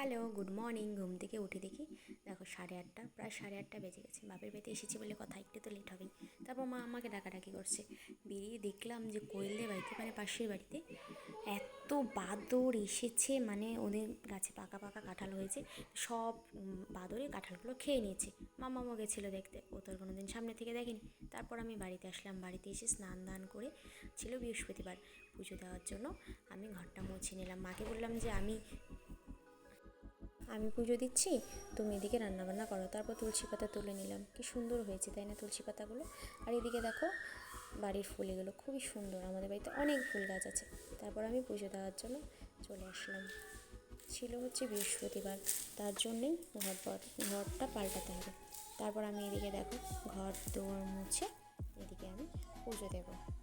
Hello, good morning. ঘুম থেকে উঠে দেখি। দেখো, সাড়ে আটটা, প্রায় সাড়ে আটটা বেজে গেছে। বাপের বাড়িতে এসেছি বলে কথা, একটু তো লেট হবেই। তারপর মা আমাকে ডাকাডাকি করছে। বেরিয়ে দেখলাম যে কোয়েলদের বাড়িতে মানে পাশের বাড়িতে, এত বাদর এসেছে মানে ওদের গাছে পাকা পাকা কাঁঠাল হয়েছে। সব বাদরে কাঁঠালগুলো খেয়ে নিয়েছে। মামামও গেছিল দেখতে। ও তো কোনো দিন সামনে থেকে দেখেনি। তারপর আমি বাড়িতে আসলাম। বাড়িতে এসে স্নান দান করে ছিল বৃহস্পতিবার। পুজো দেওয়ার জন্য আমি ঘরটা মুছে নিলাম। মাকে বললাম যে আমি আমি পুজো দিচ্ছি, তুমি এদিকে রান্নাবান্না করো। তারপর তুলসী পাতা তুলে নিলাম। কি সুন্দর হয়েছে, তাই না তুলসী পাতাগুলো? আর এদিকে দেখো, বাড়ির ফুল এগুলো খুবই সুন্দর। আমাদের বাড়িতে অনেক ফুল গাছ আছে। তারপর আমি পুজো দেওয়ার জন্য চলে আসলাম। ছিল হচ্ছে বৃহস্পতিবার। তার জন্যেই ঘর ঘরটা পাল্টাতে হবে। তারপর আমি এদিকে দেখো, ঘর দোয়ার মুছে এদিকে আমি পুজো দেবো।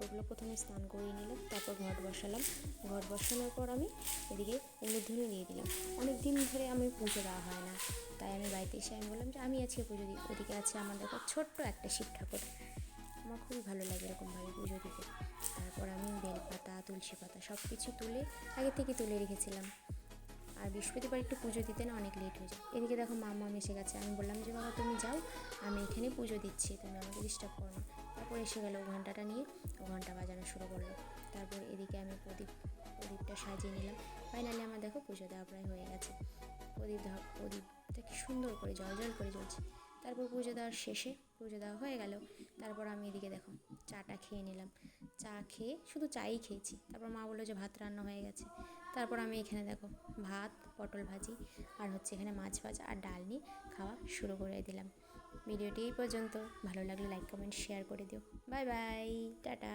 ঠাকুরগুলো প্রথমে স্নান করিয়ে নিলাম, তারপর ঘট বসালাম। ঘট বসানোর পর আমি এদিকে উলুধ্বনি দিয়ে দিলাম। অনেক দিন ধরে আমি পুজো দেওয়া হয় না, তাই আমি বাড়িতে এসে আমি বললাম যে আমি আজকে পুজো দিই। ওদিকে আছে আমার দেখো ছোট্ট একটা শিব ঠাকুর। আমার খুবই ভালো লাগে এরকমভাবে পুজো দিতে। তারপর আমি বেলপাতা, তুলসী পাতা সব কিছু তুলে আগে থেকে তুলে রেখেছিলাম। আর বৃহস্পতিবার একটু পুজো দিতে না অনেক লেট হয়ে যায়। এদিকে দেখো মামা এসে গেছে। আমি বললাম যে বাবা তুমি যাও, আমি এখানে পুজো দিচ্ছি। তুমি আমাকে ডিস্টার্ব করো না। তারপর এসে গেল ঘন্টাটা নিয়ে ঘণ্টা বাজানো শুরু করল। তারপর এদিকে আমি প্রদীপ, প্রদীপটা সাজিয়ে নিলাম। ফাইনালি আমার দেখো পুজো দেওয়া প্রায় হয়ে গেছে। প্রদীপ ধর প্রদীপটা কি সুন্দর করে জল জল করে জ্বলছে। তারপর পুজো দেওয়ার শেষে পুজো দেওয়া হয়ে গেল। তারপর আমি এদিকে দেখো চাটা খেয়ে নিলাম। চা খেয়ে শুধু চাই খেয়েছি। তারপর মা বলল যে ভাত রান্না হয়ে গেছে। তারপর আমি এখানে দেখো ভাত, পটল ভাজি আর হচ্ছে এখানে মাছ ভাজা আর ডাল নিয়ে খাওয়া শুরু করে দিলাম। ভিডিওটি এই পর্যন্ত। ভালো লাগলে লাইক কমেন্ট শেয়ার করে দিও। Bye bye tata.